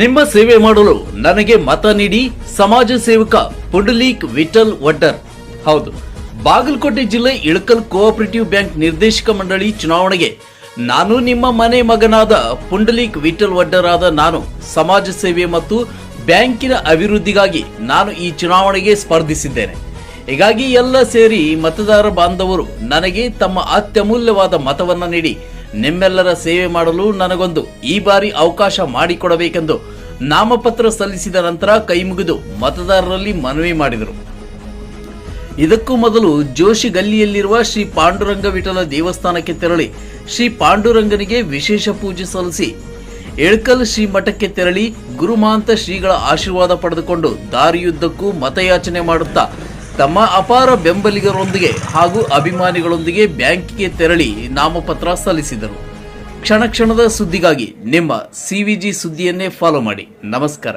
ನಿಮ್ಮ ಸೇವೆ ಮಾಡಲು ನನಗೆ ಮತ ನೀಡಿ ಸಮಾಜ ಸೇವಕ ಪುಂಡಲೀಕ್ ವಿಠಲ್ ವಡ್ಡರ್. ಹೌದು, ಬಾಗಲಕೋಟೆ ಜಿಲ್ಲೆ ಇಳಕಲ್ ಕೋಆಪರೇಟಿವ್ ಬ್ಯಾಂಕ್ ನಿರ್ದೇಶಕ ಮಂಡಳಿ ಚುನಾವಣೆಗೆ ನಾನು ನಿಮ್ಮ ಮನೆ ಮಗನಾದ ಪುಂಡಲೀಕ್ ವಿಠಲ್ ವಡ್ಡರಾದ ನಾನು ಸಮಾಜ ಸೇವೆ ಮತ್ತು ಬ್ಯಾಂಕಿನ ಅಭಿವೃದ್ಧಿಗಾಗಿ ನಾನು ಈ ಚುನಾವಣೆಗೆ ಸ್ಪರ್ಧಿಸಿದ್ದೇನೆ. ಹೀಗಾಗಿ ಎಲ್ಲ ಸೇರಿ ಮತದಾರ ಬಾಂಧವರು ನನಗೆ ತಮ್ಮ ಅತ್ಯಮೂಲ್ಯವಾದ ಮತವನ್ನು ನೀಡಿ ನಿಮ್ಮೆಲ್ಲರ ಸೇವೆ ಮಾಡಲು ನನಗೊಂದು ಈ ಬಾರಿ ಅವಕಾಶ ಮಾಡಿಕೊಡಬೇಕೆಂದು ನಾಮಪತ್ರ ಸಲ್ಲಿಸಿದ ನಂತರ ಕೈಮುಗಿದು ಮತದಾರರಲ್ಲಿ ಮನವಿ ಮಾಡಿದರು. ಇದಕ್ಕೂ ಮೊದಲು ಜೋಶಿ ಗಲ್ಲಿಯಲ್ಲಿರುವ ಶ್ರೀ ಪಾಂಡುರಂಗ ವಿಠಲ ದೇವಸ್ಥಾನಕ್ಕೆ ತೆರಳಿ ಶ್ರೀ ಪಾಂಡುರಂಗನಿಗೆ ವಿಶೇಷ ಪೂಜೆ ಸಲ್ಲಿಸಿ ಎಳ್ಕಲ್ ಶ್ರೀ ಮಠಕ್ಕೆ ತೆರಳಿ ಗುರುಮಾಂತ ಶ್ರೀಗಳ ಆಶೀರ್ವಾದ ಪಡೆದುಕೊಂಡು ದಾರಿಯುದ್ದಕ್ಕೂ ಮತಯಾಚನೆ ಮಾಡುತ್ತಾ ತಮ್ಮ ಅಪಾರ ಬೆಂಬಲಿಗರೊಂದಿಗೆ ಹಾಗೂ ಅಭಿಮಾನಿಗಳೊಂದಿಗೆ ಬ್ಯಾಂಕಿಗೆ ತೆರಳಿ ನಾಮಪತ್ರ ಸಲ್ಲಿಸಿದರು. ಕ್ಷಣ ಕ್ಷಣದ ಸುದ್ದಿಗಾಗಿ ನಿಮ್ಮ ಸಿವಿಜಿ ಸುದ್ದಿಯನ್ನೇ ಫಾಲೋ ಮಾಡಿ. ನಮಸ್ಕಾರ.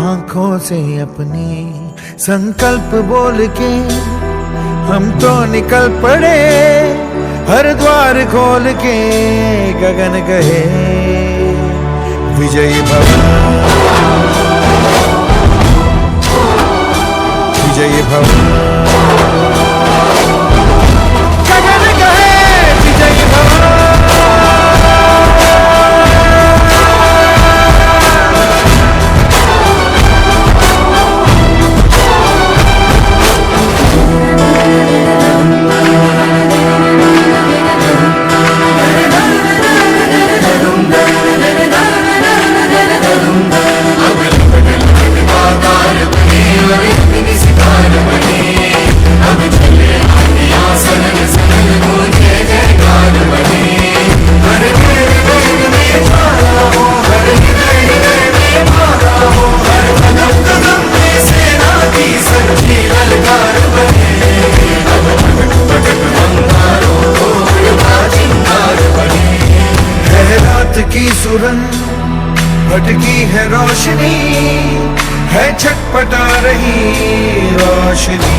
आँखों से अपनी संकल्प बोल के हम तो निकल पड़े, हर द्वार खोल के गगन गए विजय भवन। विजय भव लटकी है रोशनी है छटपटा रही रोशनी।